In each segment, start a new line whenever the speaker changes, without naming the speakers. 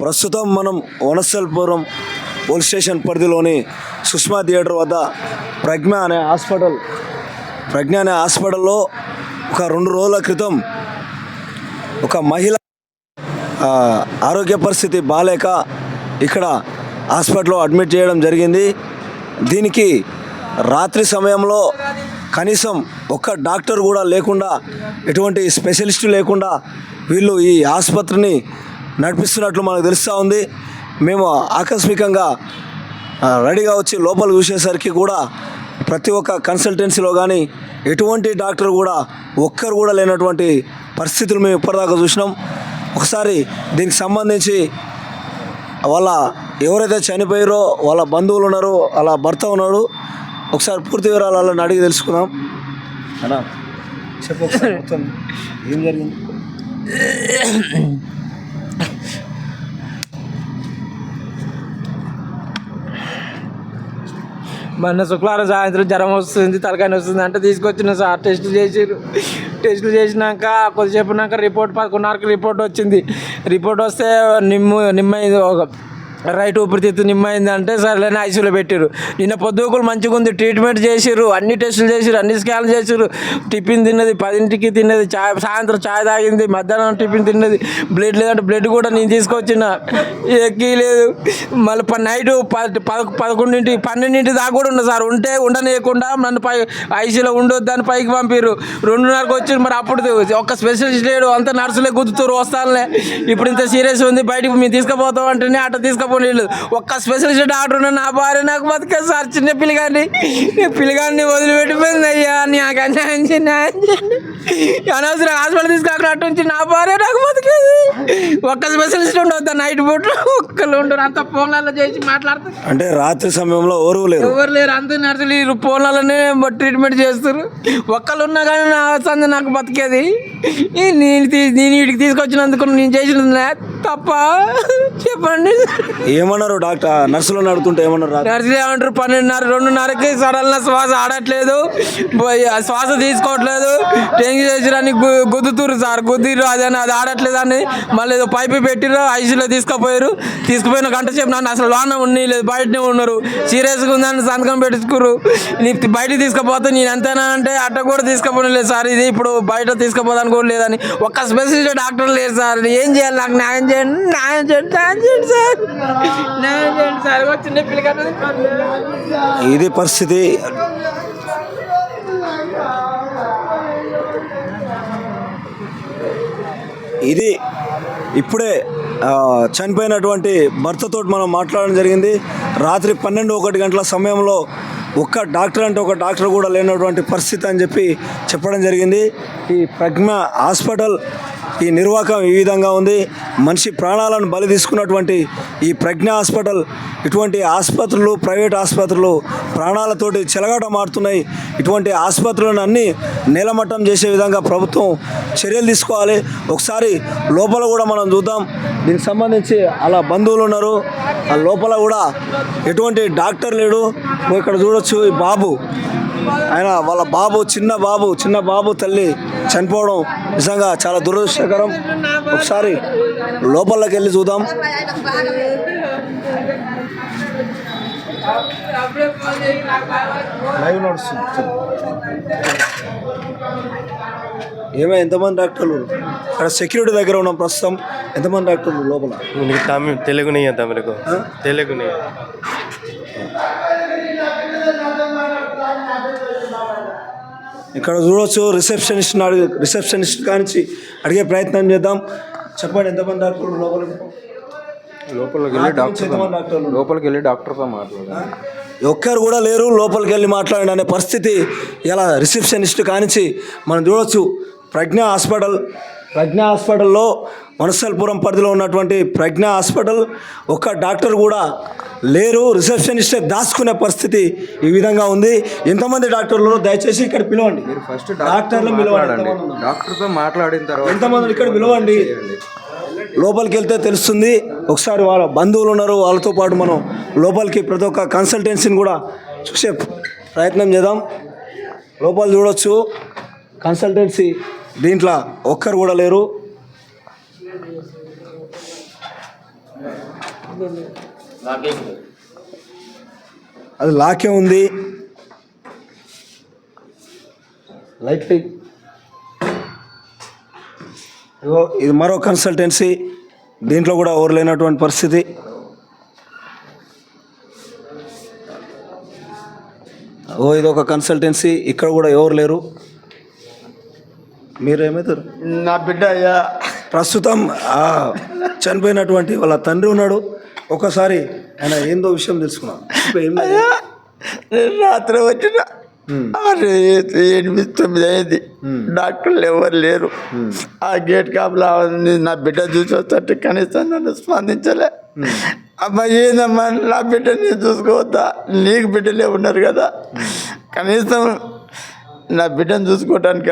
ప్రస్తుతం మనం Vanasthalipuram police station పరిధిలోని సుష్మా థియేటర్ వద్ద ప్రజ్ఞ అనే హాస్పిటల్ ప్రజ్ఞ అనే హాస్పిటల్లో ఒక రెండు రోజుల క్రితం ఒక మహిళ ఆరోగ్య పరిస్థితి బాగాలేక ఇక్కడ హాస్పిటల్లో అడ్మిట్ చేయడం జరిగింది. దీనికి రాత్రి సమయంలో కనీసం ఒక్క డాక్టర్ కూడా లేకుండా ఎటువంటి స్పెషలిస్టు లేకుండా వీళ్ళు ఈ ఆసుపత్రిని నడిపిస్తున్నట్లు మనకు తెలుస్తూ ఉంది. మేము ఆకస్మికంగా రెడీగా వచ్చి లోపల చూసేసరికి కూడా ప్రతి ఒక్క కన్సల్టెన్సీలో కానీ ఎటువంటి డాక్టర్ కూడా ఒక్కరు కూడా లేనటువంటి పరిస్థితులు మేము ఇప్పటిదాకా చూసినాం. ఒకసారి దీనికి సంబంధించి వాళ్ళ ఎవరైతే చనిపోయారో వాళ్ళ బంధువులు ఉన్నారో వాళ్ళ భర్త ఉన్నాడు ఒకసారి పూర్తి వివరాలు వాళ్ళని అడిగి తెలుసుకుందాం. అన్నా చెప్పు మొత్తం ఏం జరిగింది?
మొన్న శుక్రవారం సాయంత్రం జ్వరం వస్తుంది తలకాయ వస్తుంది అంటే తీసుకొచ్చిన సార్ టెస్టులు చేసిర్రు. టెస్టులు చేసినాక కొద్దిసేపు ఉన్నాక రిపోర్ట్ పదకొండున్నరకు రిపోర్ట్ వచ్చింది. రిపోర్ట్ వస్తే నిమ్ము నిమ్మ ఒక రైట్ ఊపిరితిత్తు నిమ్మైంది అంటే సరేలేని ఐసీలో పెట్టారు నిన్న పొద్దుకులు మంచిగా ఉంది ట్రీట్మెంట్ చేసిర్రు అన్ని టెస్టులు చేసిర్రు అన్ని స్కాన్లు చేసిర్రు. టిఫిన్ తిన్నది పదింటికి తిన్నది చాయ్ సాయంత్రం చాయ్ తాగింది మధ్యాహ్నం టిఫిన్ తిన్నది. బ్లడ్ లేదంటే బ్లడ్ కూడా నేను తీసుకొచ్చిన. ఎక్కి లేదు. మళ్ళీ ప- నైట్ పద పదకొండింటి పన్నెండింటి దాకా కూడా ఉన్నా సార్. ఉంటే ఉండనీయకుండా నన్ను పై ఐసీలో ఉండొద్దని పైకి పంపిరు రెండున్నరకు వచ్చి మరి అప్పుడు ఒక్క స్పెషలిస్ట్ లేడు. అంత నర్సులే గుద్దుతారు వస్తానులే. ఇప్పుడు ఇంత సీరియస్ ఉంది బయటికి మేము తీసుకుపోతాం అంటేనే అట్లా తీసుకుపోనీ ఒక్క స్పెషలిస్ట్ డాక్టర్ ఉన్న నా భార్య నాకు బతికే సార్ చిన్న పిల్లగాన్ని పిల్లగాన్ని వదిలిపెట్టిపోయింది అయ్యా నాకు అన్యాయం చేయండి, న్యాయం చేయండి. అనవసరం హాస్పిటల్ తీసుకురాకుండా అటు నుంచి నా భార్య నాకు బతికేది. ఒక్క స్పెషలిస్ట్ ఉండొద్దా నైట్ పూట ఒక్కళ్ళు ఉండరు. అంత ఫోన్లలో చేసి మాట్లాడుతారు.
అంటే రాత్రి సమయంలో ఓరువు లేరు?
ఎవరు లేరు. అందరు నర్సులు ఫోన్లలోనే ట్రీట్మెంట్ చేస్తారు. ఒక్కళ్ళు ఉన్నా కానీ నా సంద నాకు బతికేది. నేను నేను వీటికి తీసుకొచ్చినందుకు నేను చేసిన తప్ప చెప్పండి.
ఏమన్నారు డాక్టర్? నర్సులను అడుగుతుంటే ఏమన్నారు?
నర్సులు ఏమంటారు? పన్నెండున్నర రెండున్నరకి సడన్ శ్వాస ఆడట్లేదు. శ్వాస తీసుకోవట్లేదు. టెంగి చేసిరని గుద్దుతురు సార్. గుద్దిరు అదని అది ఆడట్లేదు అని మళ్ళీ ఏదో పైపు పెట్టిరు ఐసీలో తీసుకుపోయారు తీసుకుపోయిన గంట నన్ను అసలు లోన ఉన్ని లేదు బయటనే ఉన్నారు. సీరియస్గా ఉందని సంతకం పెట్టుకురు నీకు బయటకు తీసుకుపోతే నేను ఎంతైనా అంటే అట్ట కూడా తీసుకుపోయి లేదు సార్. ఇది ఇప్పుడు బయట తీసుకుపోదాని కూడా లేదని. ఒక్క స్పెషలిస్ట్ డాక్టర్ లేరు సార్. ఏం చేయాలి నాకు న్యాయం చేయండి న్యాయం చేయండి న్యాయం చేయండి సార్ న్యాయం చేయండి సార్ చిన్న పిల్లగాడు
ఇది పరిస్థితి. ఇది ఇప్పుడే చనిపోయినటువంటి భర్తతో మనం మాట్లాడడం జరిగింది. రాత్రి పన్నెండు ఒకటి గంటల సమయంలో ఒక్క డాక్టర్ అంటే ఒక డాక్టర్ కూడా లేనటువంటి పరిస్థితి అని చెప్పి చెప్పడం జరిగింది. ఈ ప్రజ్ఞ హాస్పిటల్ ఈ నిర్వాహకం ఈ విధంగా ఉంది. మనిషి ప్రాణాలను బలి తీసుకున్నటువంటి ఈ ప్రజ్ఞ హాస్పిటల్ ఇటువంటి ఆసుపత్రులు ప్రైవేట్ ఆసుపత్రులు ప్రాణాలతోటి చెలగాట మారుతున్నాయి ఇటువంటి ఆసుపత్రులను అన్ని నేలమట్టం చేసే విధంగా ప్రభుత్వం చర్యలు తీసుకోవాలి. ఒకసారి లోపల కూడా మనం చూద్దాం. దీనికి సంబంధించి అలా బంధువులు ఉన్నారు. ఆ లోపల కూడా ఎటువంటి డాక్టర్ లేడు. ఇక్కడ చూడొచ్చు ఈ బాబు. ఆయన వాళ్ళ బాబు చిన్న బాబు చిన్న బాబు తల్లి చనిపోవడం నిజంగా చాలా దురదృష్టకరం. ఒకసారి లోపలికి వెళ్ళి చూద్దాం. లైవ్ నడుస్తుంది. ఏమో ఎంతమంది డాక్టర్లు? అక్కడ సెక్యూరిటీ దగ్గర ఉన్నాం ప్రస్తుతం. ఎంతమంది డాక్టర్లు లోపల?
నీకు తమిళ తెలుగు
ఇక్కడ చూడొచ్చు రిసెప్షనిస్ట్ అడిగి రిసెప్షనిస్ట్ కానించి అడిగే ప్రయత్నం చేద్దాం. చెప్పండి ఎంతమంది డాక్టర్లు లోపల?
లోపలికి వెళ్ళి డాక్టర్ లోపలికి వెళ్ళి డాక్టర్తో మాట్లాడాలి.
ఒక్కరు కూడా లేరు లోపలికి వెళ్ళి మాట్లాడండి అనే పరిస్థితి. ఇలా రిసెప్షనిస్ట్ కానించి మనం చూడొచ్చు ప్రజ్ఞ హాస్పిటల్ ప్రజ్ఞ హాస్పిటల్లో వనస్థలపురం పరిధిలో ఉన్నటువంటి ప్రజ్ఞ హాస్పిటల్ ఒక్క డాక్టర్ కూడా లేరు. రిసెప్షనిస్ట్ దాచుకునే పరిస్థితి ఈ విధంగా ఉంది. ఎంతమంది డాక్టర్లు దయచేసి ఇక్కడ పిలవండి.
ఫస్ట్
డాక్టర్లు పిలవండి?
డాక్టర్తో మాట్లాడిన తర్వాత
ఎంతమంది ఇక్కడ పిలవండి? లోపలికి వెళ్తే తెలుస్తుంది. ఒకసారి వాళ్ళ బంధువులు ఉన్నారు. వాళ్ళతో పాటు మనం లోపలికి ప్రతి ఒక్క కన్సల్టెన్సీని కూడా చూసే ప్రయత్నం చేద్దాం. లోపల చూడొచ్చు. కన్సల్టెన్సీ దీంట్లో ఒక్కరు కూడా లేరు. అది లాకే ఉంది. లైట్ ఇగో ఇది మరో కన్సల్టెన్సీ దీంట్లో కూడా ఎవరు లేనటువంటి పరిస్థితి. ఓ ఇది ఒక కన్సల్టెన్సీ ఇక్కడ కూడా ఎవరు లేరు? మీరు ఏమవుతారు
నా బిడ్డ అయ్యా.
ప్రస్తుతం ఆ చనిపోయినటువంటి వాళ్ళ తండ్రి ఉన్నాడు. ఒకసారి ఆయన ఏందో విషయం తెలుసుకున్నాం. ఇప్పుడు ఏం లేదు.
నేను రాత్రి వచ్చిన ఆరు ఎనిమిది తొమ్మిది అయింది. డాక్టర్లు ఎవరు లేరు. ఆ గేట్ కాపలా ఉంది. నా బిడ్డ చూసి వస్తుంటే కనీసం నన్ను స్పందించలే. అమ్మా ఏందమ్మా నా బిడ్డ నేను చూసుకోవద్దా? నీకు బిడ్డలే ఉన్నారు కదా. కనీసం నా బిడ్డను చూసుకోవడానికి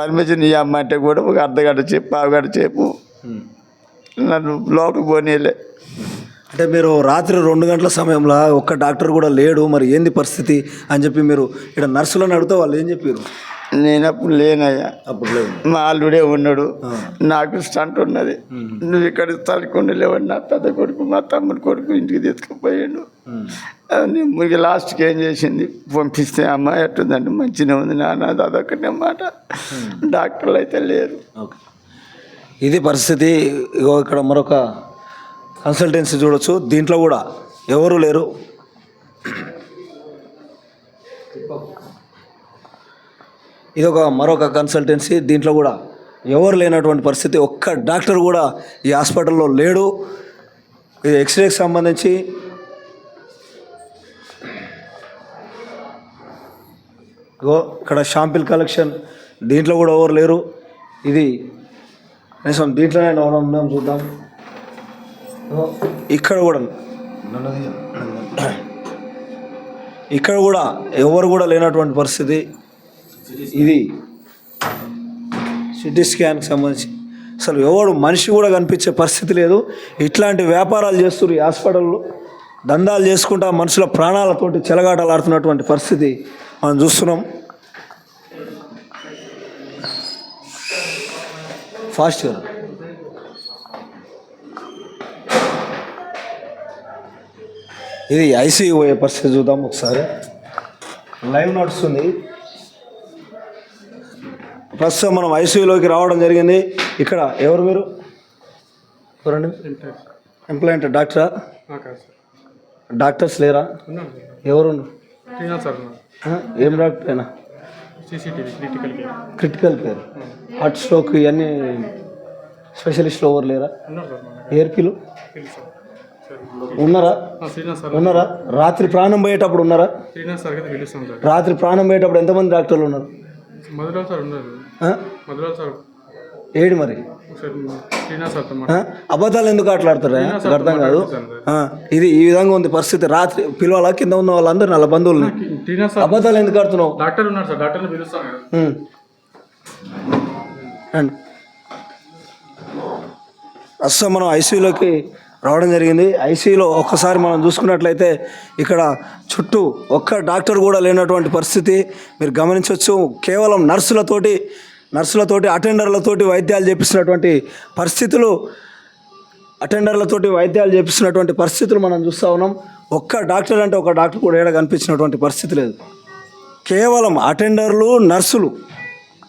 పర్మిషన్ ఇవ్వమ్మ అంటే కూడా ఒక అర్ధ గంట చెప్పు పావు గంట చెప్పు నన్ను లోపలికి పోనీలే
అంటే మీరు రాత్రి రెండు గంటల సమయంలో ఒక్క డాక్టర్ కూడా లేడు మరి ఏంది పరిస్థితి అని చెప్పి మీరు ఇక్కడ నర్సులను అడిగితే వాళ్ళు ఏం చెప్పారు
నేను అప్పుడు లేనయ్యా.
అప్పుడు లేదు
మా అల్లుడే ఉన్నాడు. నాకు స్టంట్ ఉన్నది. నువ్వు ఇక్కడ తలకుండా లేవని నా పెద్ద కొడుకు మా తమ్ముడు కొడుకు ఇంటికి తీసుకుపోయాడు. అని మురికి లాస్ట్కి ఏం చేసింది? పంపిస్తే అమ్మ ఎట్టుందంటే మంచిగా ఉంది నాన్న అది అదొకటే మాట. డాక్టర్లు అయితే లేరు.
ఇది పరిస్థితి. ఇగో ఇక్కడ మరొక కన్సల్టెన్సీ చూడొచ్చు. దీంట్లో కూడా ఎవరు లేరు. ఇది ఒక మరొక కన్సల్టెన్సీ. దీంట్లో కూడా ఎవరు లేనటువంటి పరిస్థితి. ఒక్క డాక్టర్ కూడా ఈ హాస్పిటల్లో లేడు. ఇది ఎక్స్రేకి సంబంధించి. ఇగో ఇక్కడ షాంపిల్ కలెక్షన్. దీంట్లో కూడా ఎవరు లేరు. ఇది కనీసం దీంట్లోనే ఉన్నాం చూద్దాం. ఇక్కడ కూడా ఇక్కడ కూడా ఎవరు కూడా లేనటువంటి పరిస్థితి. ఇది సిటీ స్కాన్కి సంబంధించి. అసలు ఎవడు మనిషి కూడా కనిపించే పరిస్థితి లేదు. ఇట్లాంటి వ్యాపారాలు చేస్తున్నారు ఈ హాస్పిటల్లో దందాలు చేసుకుంటా మనుషుల ప్రాణాలతోటి చెలగాటలు ఆడుతున్నటువంటి పరిస్థితి మనం చూస్తున్నాం. ఫాస్ట్గా ఇది ఐసీయూ పోయే పరిస్థితి చూద్దాం ఒకసారి. లైవ్ నడుస్తుంది ప్రస్తుతం మనం ఐసీయూలోకి రావడం జరిగింది. ఇక్కడ ఎవరు మీరు? ఎవరండి? ఎంప్లాయింట్ డాక్టరా? డాక్టర్స్ లేరా? ఎవరు? ఏం డాక్టర్ అయినా క్రిటికల్ కేర్ హార్ట్ స్ట్రోక్ ఇవన్నీ స్పెషలిస్ట్లు ఎవరు లేరా? ఏర్పీలు ఉన్నారా? ఉన్నారా? రాత్రి ప్రాణం పోయేటప్పుడు ఉన్నారా? రాత్రి ప్రాణం పోయేటప్పుడు ఎంతమంది డాక్టర్లు ఉన్నారు? ఏడు మరి? అబద్ధాలు ఎందుకు ఆటలాడతారా అర్థం కాదు. ఇది ఈ విధంగా ఉంది పరిస్థితి. రాత్రి పిలవాలా? కింద ఉన్న వాళ్ళందరూ నల్ల
సార్.
అబద్ధాలు ఎందుకు ఆడుతున్నావు?
డాక్టర్ ఉన్నారు సార్. డాక్టర్ని పిలుస్తాం కదా.
ఉమ్. రండి. ప్రస్తుతం మనం ఐసీయూలోకి రావడం జరిగింది. ఐసీలో ఒక్కసారి మనం చూసుకున్నట్లయితే ఇక్కడ చుట్టూ ఒక్క డాక్టర్ కూడా లేనటువంటి పరిస్థితి. మీరు గమనించవచ్చు కేవలం నర్సులతోటి నర్సులతోటి అటెండర్లతోటి వైద్యాలు చేపిస్తున్నటువంటి పరిస్థితులు అటెండర్లతోటి వైద్యాలు చేపిస్తున్నటువంటి పరిస్థితులు మనం చూస్తూ ఉన్నాం. ఒక్క డాక్టర్ అంటే ఒక డాక్టర్ కూడా ఏడ కనిపించినటువంటి పరిస్థితి లేదు. కేవలం అటెండర్లు నర్సులు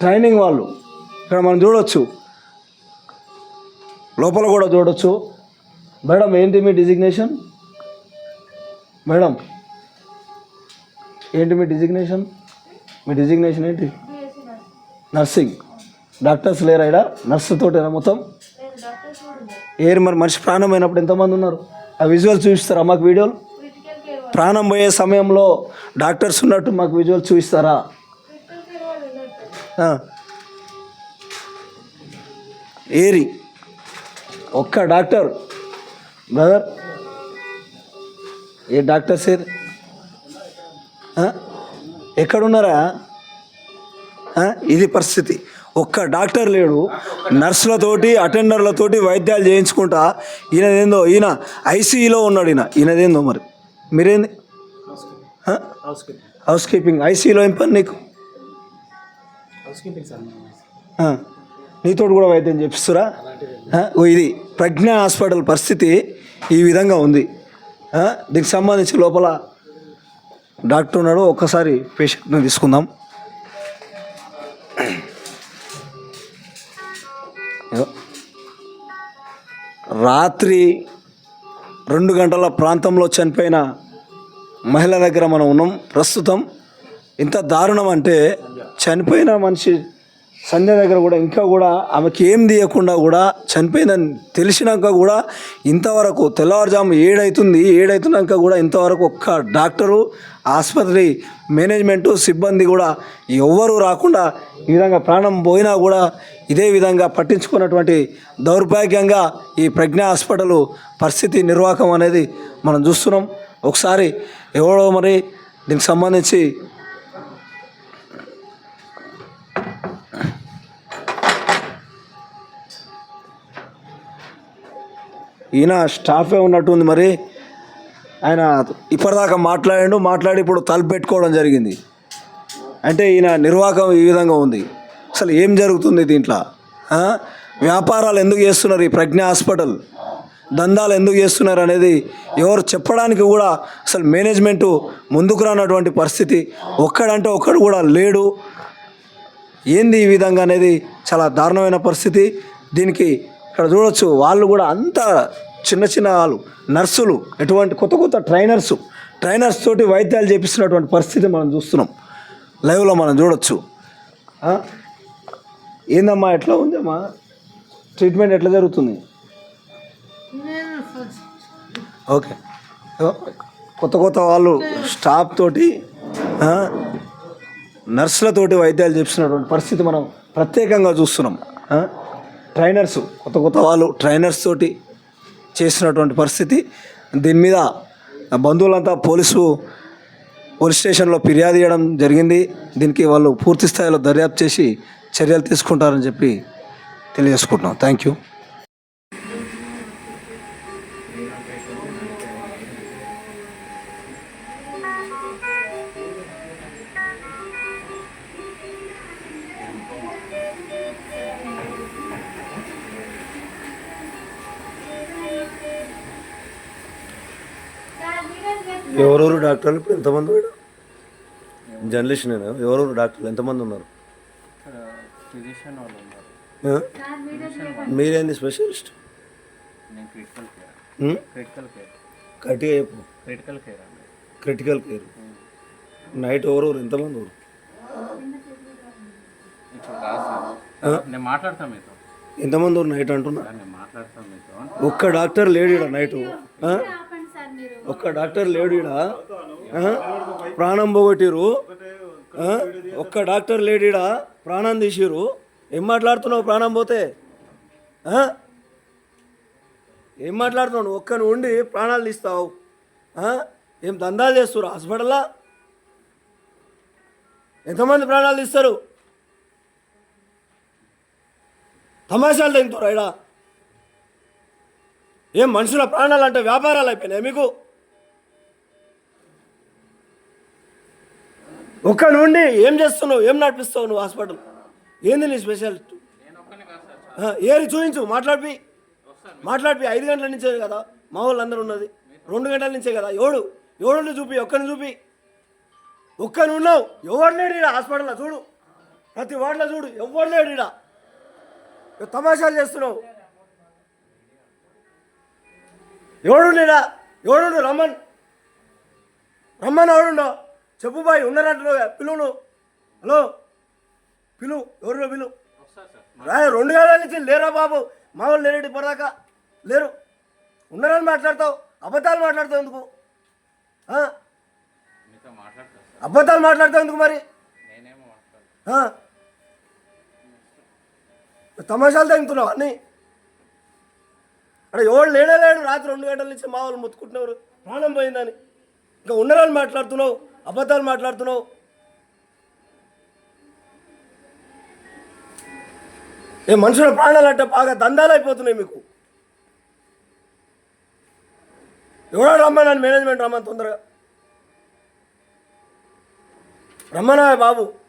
ట్రైనింగ్ వాళ్ళు. ఇక్కడ మనం చూడవచ్చు లోపల కూడా చూడొచ్చు. మేడం ఏంటి మీ డిజిగ్నేషన్ మేడం ఏంటి మీ డిజిగ్నేషన్ మీ డిజిగ్నేషన్ ఏంటి? నర్సింగ్ డాక్టర్స్ లేరా ఇక్కడ నర్సుతోటేనా మొత్తం? ఏరు మరి మనిషి ప్రాణం అయినప్పుడు ఎంతమంది ఉన్నారు? ఆ విజువల్ చూపిస్తారా మాకు వీడియోలు ప్రాణం పోయే సమయంలో డాక్టర్స్ ఉన్నట్టు మాకు విజువల్ చూపిస్తారా? ఏరి. ఒక్క డాక్టర్ బ్రదర్ ఏ డాక్టర్ సార్? ఎక్కడున్నారా? ఇది పరిస్థితి. ఒక్క డాక్టర్ లేడు. నర్సులతోటి అటెండర్లతోటి వైద్యాలు చేయించుకుంటా ఈయనదేందో ఈయన ఐసీఈలో ఉన్నాడు ఈయన. ఈయనదేందో మరి? మీరేంది? హౌస్ కీపింగ్ ఐసీఈలో ఏం పని నీకు? నీతోటి కూడా వైద్యం చేపిస్తురా? ఓ ఇది ప్రజ్ఞ హాస్పిటల్ పరిస్థితి. ఈ విధంగా ఉంది. దీనికి సంబంధించి లోపల డాక్టర్ ఉన్నాడు. ఒక్కసారి పేషెంట్ని తీసుకుందాం. రాత్రి రెండు గంటల ప్రాంతంలో చనిపోయిన మహిళ దగ్గర మనం ఉన్నాం. ప్రస్తుతం ఇంత దారుణం అంటే చనిపోయిన మనిషి సంధ్య దగ్గర కూడా ఇంకా కూడా ఆమెకి ఏం తీయకుండా కూడా చనిపోయిందని తెలిసినాక కూడా ఇంతవరకు తెల్లవారుజాము ఏడైతుంది ఏడైతున్నాక కూడా ఇంతవరకు ఒక్క డాక్టరు ఆసుపత్రి మేనేజ్మెంటు సిబ్బంది కూడా ఎవ్వరూ రాకుండా ఈ విధంగా ప్రాణం పోయినా కూడా ఇదే విధంగా పట్టించుకున్నటువంటి దౌర్భాగ్యంగా ఈ ప్రజ్ఞ హాస్పిటల్ పరిస్థితి నిర్వాహకం అనేది మనం చూస్తున్నాం. ఒకసారి ఎవడో మరి దీనికి సంబంధించి ఈయన స్టాఫే ఉన్నట్టుంది మరి. ఆయన ఇప్పటిదాకా మాట్లాడిండు మాట్లాడి ఇప్పుడు తలుపు పెట్టుకోవడం జరిగింది. అంటే ఈయన నిర్వాహకం ఈ విధంగా ఉంది. అసలు ఏం జరుగుతుంది దీంట్లో? వ్యాపారాలు ఎందుకు చేస్తున్నారు ఈ ప్రజ్ఞ హాస్పిటల్? దందాలు ఎందుకు చేస్తున్నారు అనేది ఎవరు చెప్పడానికి కూడా అసలు మేనేజ్మెంటు ముందుకు రానటువంటి పరిస్థితి ఒక్కడంటే ఒక్కడు కూడా లేడు. ఏంది ఈ విధంగా అనేది చాలా దారుణమైన పరిస్థితి. దీనికి ఇక్కడ చూడొచ్చు వాళ్ళు కూడా అంత చిన్న చిన్న వాళ్ళు నర్సులు ఎటువంటి కొత్త కొత్త ట్రైనర్స్ ట్రైనర్స్ తోటి వైద్యాలు చేపిస్తున్నటువంటి పరిస్థితి మనం చూస్తున్నాం. లైవ్లో మనం చూడొచ్చు? ఏందమ్మా ఎట్లా ఉందమ్మా? ట్రీట్మెంట్ ఎట్లా జరుగుతుంది? ఓకే. కొత్త కొత్త వాళ్ళు స్టాఫ్ తోటి నర్సులతోటి వైద్యాలు చేస్తున్నటువంటి పరిస్థితి మనం ప్రత్యేకంగా చూస్తున్నాం? ట్రైనర్స్ కొత్త కొత్త వాళ్ళు ట్రైనర్స్ తోటి చేస్తున్నటువంటి పరిస్థితి. దీని మీద బంధువులంతా పోలీసు పోలీస్ స్టేషన్లో ఫిర్యాదు చేయడం జరిగింది. దీనికి వాళ్ళు పూర్తి స్థాయిలో దర్యాప్తు చేసి చర్యలు తీసుకుంటారని చెప్పి తెలియజేసుకుంటున్నాం. Thank you. ఎవరెవరు డాక్టర్లు? ఇప్పుడు ఎంతమంది మేడం జర్నలిస్ట్ నేను? ఎవరెవరు డాక్టర్లు? ఎంతమంది ఉన్నారు? మీరేంది స్పెషలిస్ట్?
నేను క్రిటికల్ కేర్.
ఉం?
Critical care.
గట్టిగా చెప్పు
క్రిటికల్ కేర్
నైట్ ఎవరెవరు? ఎంతమంది
మీతో
ఎంతమంది ఎవరు నైట్ అంటున్నా? ఒక్క డాక్టర్ లేడీడా నైట్? ఒక్క డాక్టర్ లేడు ఈడ. ప్రాణం పోగొట్టిరు ఆ? ఒక్క డాక్టర్ లేడీడా ప్రాణం తీసిరు ఏం మాట్లాడుతున్నావు? ప్రాణం పోతే? ఏం మాట్లాడుతున్నావు? నువ్వు ఒక్కని ఉండి ప్రాణాలు తీస్తావు. ఏం దందాలు చేస్తారు హాస్పిటల్లా? ఎంతమంది ప్రాణాలు తీస్తారు? తమాషాలు తింటారు ఇడా ఏం మనుషుల ప్రాణాలు అంటే వ్యాపారాలు అయిపోయినాయి మీకు? ఒక్క నుండి ఏం చేస్తున్నావు? ఏం నడిపిస్తావు నువ్వు హాస్పిటల్? ఏంది నీ స్పెషాలిటీ? ఏరి చూపించు మాట్లాడిపి. మాట్లాడిపి ఐదు గంటల నుంచే కదా మా వాళ్ళు ఉన్నది. రెండు గంటల నుంచే కదా ఎవడు ఎవడుని చూపి ఒక్కని చూపి. ఒక్కని ఉన్నావు ఎవరు లేడు ఈడ హాస్పిటల్లో చూడు. ప్రతి వార్డులో చూడు ఎవరు లేడు ఈడ. తమాషాలు చేస్తున్నావు. ఎవడు లేడా ఎవడు రమ్మన్ రమ్మన్ ఎవడుండో? చెప్పు బాయ్ ఉన్నారంటున్నావు పిలువును. హలో? పిలు ఎవరు పిలు? రా రెండు గంటల నుంచి లేరా బాబు? మా వాళ్ళు లేరేటి ఇప్పటిదాకా? లేరు. ఉన్నారని మాట్లాడతావు అబద్ధాలు మాట్లాడతావు ఎందుకు? అబద్ధాలు మాట్లాడతావు ఎందుకు మరి? తమాషాలు తగ్గుతున్నావు? అన్నీ అక్కడ ఎవడు లేడే లేడు రాత్రి రెండు గంటల నుంచి మా వాళ్ళు ముత్తుకుంటున్నారు. ప్రాణం పోయిందని. ఇంకా ఉన్నరాలు మాట్లాడుతున్నావు అబద్ధాలు మాట్లాడుతున్నావు. ఏ మనుషుల ప్రాణాలు అంటే బాగా దందాలు అయిపోతున్నాయి మీకు. ఎవడో రమ్మన్నాను మేనేజ్మెంట్ రమ్మని తొందరగా. రమ్మనా బాబు.